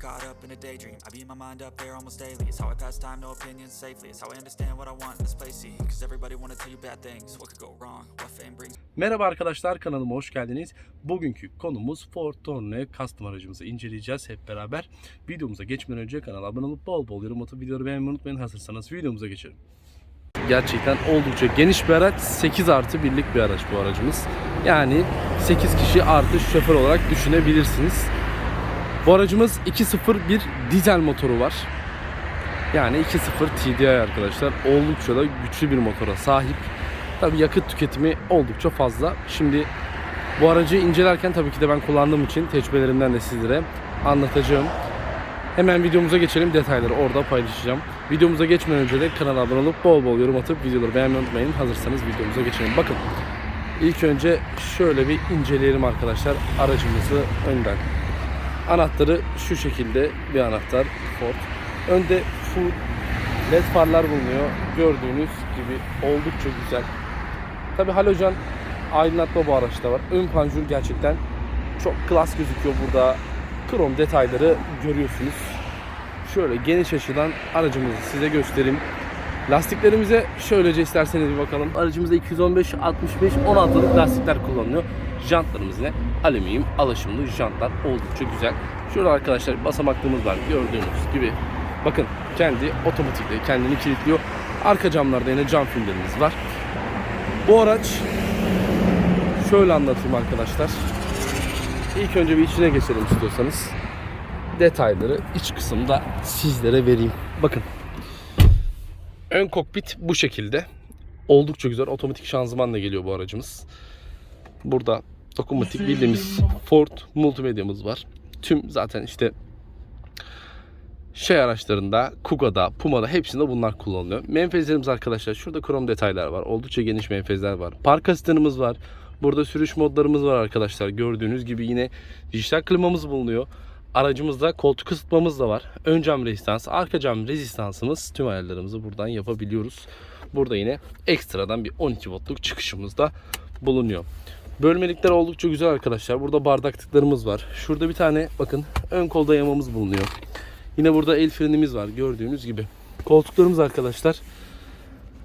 Caught up in a daydream, I beat my mind up there almost daily. It's how I pass time, no opinions safely. It's how I understand what I want in this place. See, cause everybody wanna tell you bad things. What could go wrong? What fame brings. Merhaba arkadaşlar kanalıma hoş geldiniz. Bugünkü konumuz Ford Tourneo custom aracımızı inceleyeceğiz hep beraber. Videomuza geçmeden önce kanala abone olup bol bol yorum atıp videoları beğenmeyi unutmayın. Hazırsanız videomuza geçelim. Gerçekten oldukça geniş bir araç. 8 artı birlik bir araç bu aracımız. Yani 8 kişi artı şoför olarak düşünebilirsiniz. Bu aracımız 2.0 bir dizel motoru var. Yani 2.0 TDI arkadaşlar. Oldukça da güçlü bir motora sahip. Tabi yakıt tüketimi oldukça fazla. Şimdi bu aracı incelerken tabii ki de ben kullandığım için tecrübelerimden de sizlere anlatacağım. Hemen videomuza geçelim. Detayları orada paylaşacağım. Videomuza geçmeden önce de kanala abone olup bol bol yorum atıp videoları beğenmeyi unutmayın. Hazırsanız videomuza geçelim. Bakın ilk önce şöyle bir inceleyelim arkadaşlar aracımızı önden. Anahtarı şu şekilde bir anahtar Ford. Önde full led farlar bulunuyor. Gördüğünüz gibi oldukça güzel. Tabi halojen aydınlatma bu araçta var. Ön panjur gerçekten çok klas gözüküyor burada. Krom detayları görüyorsunuz. Şöyle geniş açıdan aracımızı size göstereyim. Lastiklerimize şöylece isterseniz bir bakalım. Aracımızda 215, 65, 16'lık lastikler kullanılıyor. Jantlarımız yine alüminyum alaşımlı jantlar oldukça güzel. Şurada arkadaşlar basamaklığımız var gördüğünüz gibi. Bakın kendi otomatikle kendini kilitliyor. Arka camlarda yine cam filmlerimiz var. Bu araç şöyle anlatayım arkadaşlar. İlk önce bir içine geçelim istiyorsanız. Detayları iç kısımda sizlere vereyim. Bakın. Ön kokpit bu şekilde. Oldukça güzel otomatik şanzımanla geliyor bu aracımız. Burada dokunmatik bildiğimiz Ford multimedyamız var. Tüm zaten işte şey araçlarında, Kuga'da, Puma'da hepsinde bunlar kullanılıyor. Menfezlerimiz arkadaşlar şurada krom detaylar var. Oldukça geniş menfezler var. Park asistanımız var. Burada sürüş modlarımız var arkadaşlar. Gördüğünüz gibi yine dijital klimamız bulunuyor. Aracımızda koltuk ısıtmamız da var. Ön cam rezistansı, arka cam rezistansımız tüm ayarlarımızı buradan yapabiliyoruz. Burada yine ekstradan bir 12 voltluk çıkışımız da bulunuyor. Bölmelikler oldukça güzel arkadaşlar. Burada bardaklıklarımız var. Şurada bir tane bakın ön kol dayamamız bulunuyor. Yine burada el frenimiz var gördüğünüz gibi. Koltuklarımız arkadaşlar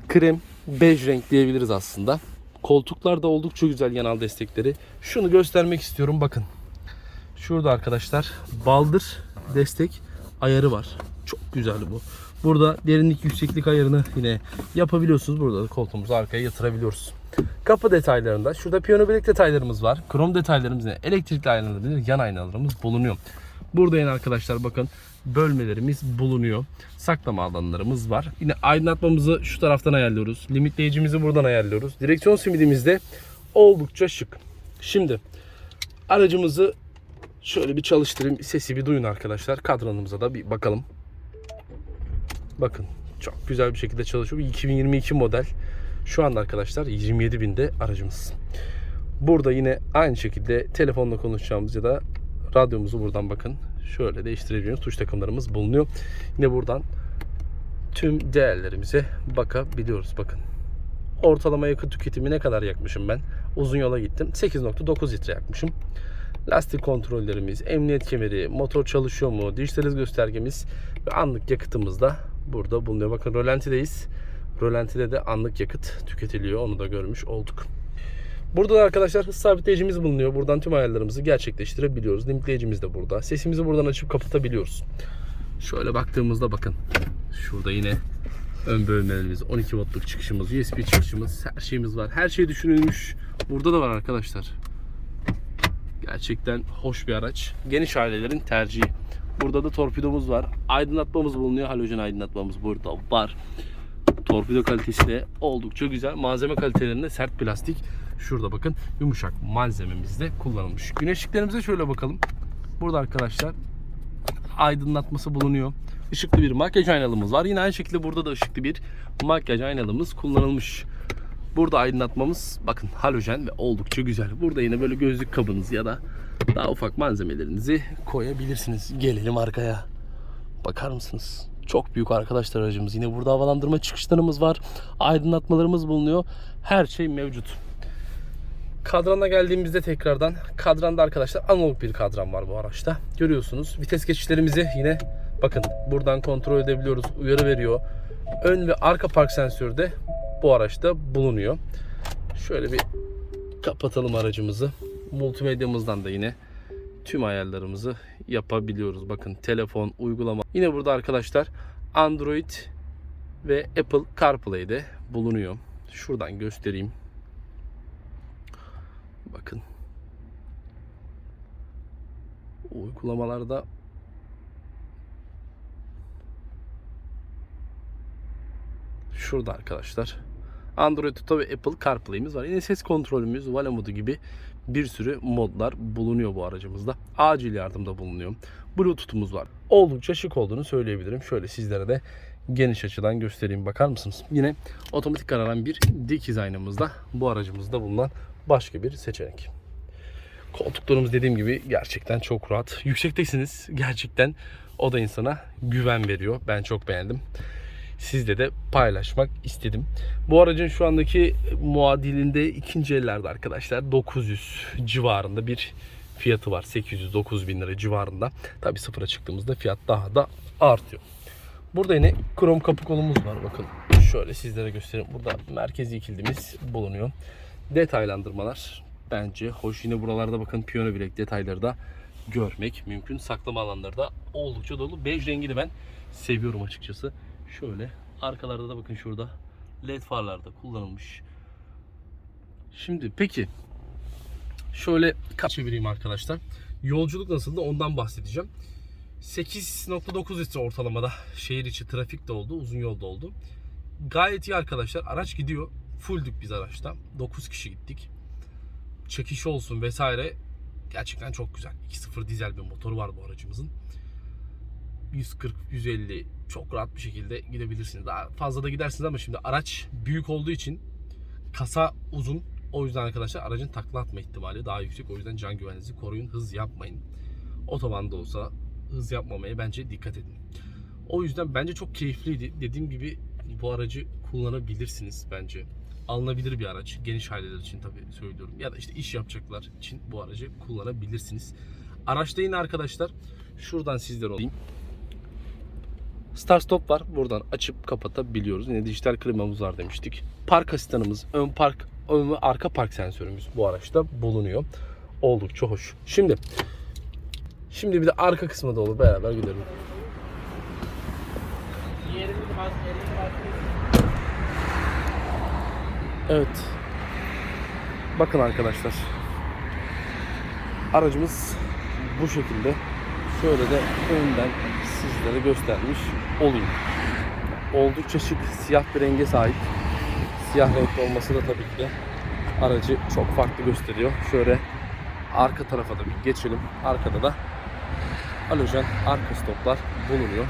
krem bej renk diyebiliriz aslında. Koltuklar da oldukça güzel yanal destekleri. Şunu göstermek istiyorum bakın. Şurada arkadaşlar baldır destek ayarı var. Çok güzel bu. Burada derinlik yükseklik ayarını yine yapabiliyorsunuz. Burada da koltuğumuzu arkaya yatırabiliyoruz. Kapı detaylarında şurada piyano bilek detaylarımız var. Krom detaylarımız yine elektrikli aynalarımız, yan aynalarımız bulunuyor. Burada yine arkadaşlar bakın bölmelerimiz bulunuyor. Saklama alanlarımız var. Yine aydınlatmamızı şu taraftan ayarlıyoruz. Limitleyicimizi buradan ayarlıyoruz. Direksiyon simidimiz de oldukça şık. Şimdi aracımızı şöyle bir çalıştırayım. Sesi bir duyun arkadaşlar. Kadranımıza da bir bakalım. Bakın çok güzel bir şekilde çalışıyor. Bu 2022 model. Şu anda arkadaşlar 27 binde aracımız. Burada yine aynı şekilde telefonla konuşacağımız ya da radyomuzu buradan bakın. Şöyle değiştirebiliyoruz. Tuş takımlarımız bulunuyor. Yine buradan tüm değerlerimize bakabiliyoruz. Bakın. Ortalama yakıt tüketimi ne kadar yakmışım ben? Uzun yola gittim. 8.9 litre yakmışım. Lastik kontrollerimiz, emniyet kemeri, motor çalışıyor mu, dijital göstergemiz ve anlık yakıtımız da burada bulunuyor. Bakın rölantideyiz. Rölantide de anlık yakıt tüketiliyor. Onu da görmüş olduk. Burada da arkadaşlar hız sabitleyicimiz bulunuyor. Buradan tüm ayarlarımızı gerçekleştirebiliyoruz. Limitleyicimiz de burada. Sesimizi buradan açıp kapatabiliyoruz. Şöyle baktığımızda bakın. Şurada yine ön bölmelerimiz, 12 voltluk çıkışımız, USB çıkışımız, her şeyimiz var. Her şey düşünülmüş. Burada da var arkadaşlar. Gerçekten hoş bir araç. Geniş ailelerin tercihi. Burada da torpidomuz var. Aydınlatmamız bulunuyor. Halojen aydınlatmamız burada var. Torpido kalitesi de oldukça güzel. Malzeme kalitelerinde sert plastik. Şurada bakın yumuşak malzememizde kullanılmış. Güneş ışıklarımıza şöyle bakalım. Burada arkadaşlar aydınlatması bulunuyor. Işıklı bir makyaj aynalımız var. Yine aynı şekilde burada da ışıklı bir makyaj aynalımız kullanılmış. Burada aydınlatmamız bakın halojen ve oldukça güzel. Burada yine böyle gözlük kabınız ya da daha ufak malzemelerinizi koyabilirsiniz. Gelelim arkaya. Bakar mısınız? Çok büyük arkadaşlar aracımız. Yine burada havalandırma çıkışlarımız var. Aydınlatmalarımız bulunuyor. Her şey mevcut. Kadrana geldiğimizde tekrardan kadranda arkadaşlar analog bir kadran var bu araçta. Görüyorsunuz vites geçişlerimizi yine bakın buradan kontrol edebiliyoruz. Uyarı veriyor. Ön ve arka park sensörü de bu araçta bulunuyor. Şöyle bir kapatalım aracımızı. Multimedyamızdan da yine tüm ayarlarımızı yapabiliyoruz. Bakın telefon, uygulama. Yine burada arkadaşlar Android ve Apple CarPlay'de bulunuyor. Şuradan göstereyim. Bakın. Uygulamalarda şurada arkadaşlar. Android Auto ve Apple CarPlay'imiz var. Yine ses kontrolümüz, Valo modu gibi bir sürü modlar bulunuyor bu aracımızda. Acil yardımda bulunuyor. Bluetooth'umuz var. Oldukça şık olduğunu söyleyebilirim. Şöyle sizlere de geniş açıdan göstereyim. Bakar mısınız? Yine otomatik kararan bir dikiz aynamızda bu aracımızda bulunan başka bir seçenek. Koltuklarımız dediğim gibi gerçekten çok rahat. Yüksektesiniz. Gerçekten o da insana güven veriyor. Ben çok beğendim. Sizle de paylaşmak istedim. Bu aracın şu andaki muadilinde ikinci ellerde arkadaşlar 900 civarında bir fiyatı var. 800-9 bin lira civarında. Tabi sıfıra çıktığımızda fiyat daha da artıyor. Burada yine krom kapı kolumuz var bakın. Şöyle sizlere göstereyim. Burada merkezi kilidimiz bulunuyor. Detaylandırmalar bence hoş. Yine buralarda bakın piyano bilek detayları da görmek mümkün. Saklama alanları da oldukça dolu. Bej rengini ben seviyorum açıkçası. Şöyle arkalarda da bakın şurada led farlarda kullanılmış. Şimdi peki şöyle çevireyim arkadaşlar. Yolculuk nasıldı ondan bahsedeceğim. 8.9 litre ortalamada şehir içi trafik de oldu, uzun yolda oldu. Gayet iyi arkadaşlar. Araç gidiyor. Fulldük biz araçta. 9 kişi gittik. Çekiş olsun vesaire. Gerçekten çok güzel. 2.0 dizel bir motoru var bu aracımızın. 140 150 çok rahat bir şekilde gidebilirsiniz. Daha fazla da gidersiniz ama şimdi araç büyük olduğu için kasa uzun. O yüzden arkadaşlar aracın takla atma ihtimali daha yüksek. O yüzden can güvenliğinizi koruyun. Hız yapmayın. Otobanda olsa hız yapmamaya bence dikkat edin. O yüzden bence çok keyifliydi. Dediğim gibi bu aracı kullanabilirsiniz bence. Alınabilir bir araç. Geniş aileler için tabii söylüyorum. Ya da işte iş yapacaklar için bu aracı kullanabilirsiniz. Araçta yine arkadaşlar şuradan sizlere olayım. Start stop var. Buradan açıp kapatabiliyoruz. Yine dijital klimamız var demiştik. Park asistanımız, ön park, ön ve arka park sensörümüz bu araçta bulunuyor. Oldukça hoş. Şimdi Şimdi bir de arka kısmına doğru beraber gidelim. Evet. Bakın arkadaşlar. Aracımız bu şekilde. Şöyle de önden sizlere göstermiş olayım. Oldukça şık, siyah bir renge sahip. Siyah renkli olması da tabii ki de aracı çok farklı gösteriyor. Şöyle arka tarafa da bir geçelim. Arkada da halojen arka stoplar bulunuyor.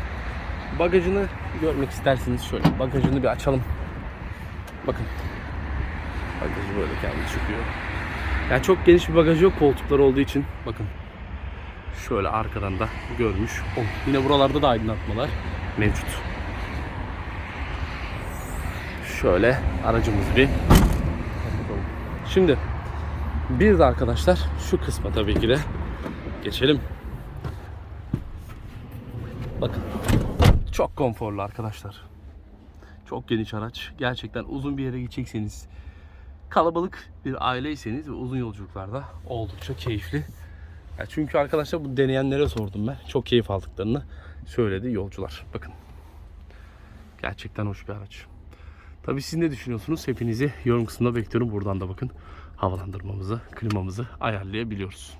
Bagajını görmek isterseniz şöyle bagajını bir açalım. Bakın. Bagajı böyle kendi çıkıyor. Yani çok geniş bir bagaj yok koltuklar olduğu için. Bakın. Şöyle arkadan da görmüş olun. Yine buralarda da aydınlatmalar mevcut. Şöyle aracımız bir Şimdi bir de arkadaşlar şu kısma tabii ki de geçelim. Bakın. Çok konforlu arkadaşlar. Çok geniş araç. Gerçekten uzun bir yere gidecekseniz, kalabalık bir aileyseniz ve uzun yolculuklarda oldukça keyifli. Ya çünkü arkadaşlar bu deneyenlere sordum ben. Çok keyif aldıklarını söyledi yolcular. Bakın. Gerçekten hoş bir araç. Tabii siz ne düşünüyorsunuz? Hepinizi yorum kısmında bekliyorum. Buradan da bakın havalandırmamızı, klimamızı ayarlayabiliyoruz.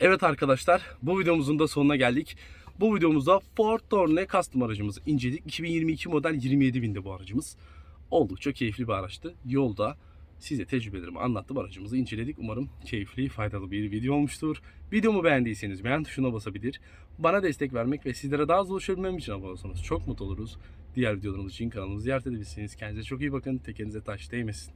Evet arkadaşlar bu videomuzun da sonuna geldik. Bu videomuzda Ford Tourneo Custom aracımızı inceledik. 2022 model 27 binde bu aracımız. Oldukça keyifli bir araçtı. Yolda size tecrübelerimi anlattım. Aracımızı inceledik. Umarım keyifli, faydalı bir video olmuştur. Videomu beğendiyseniz beğen tuşuna basabilir. Bana destek vermek ve sizlere daha hızlı ulaşabilmem için abone olursanız çok mutlu oluruz. Diğer videolarımız için kanalımızı ziyaret edebilirsiniz. Kendinize çok iyi bakın. Tekerinize taş değmesin.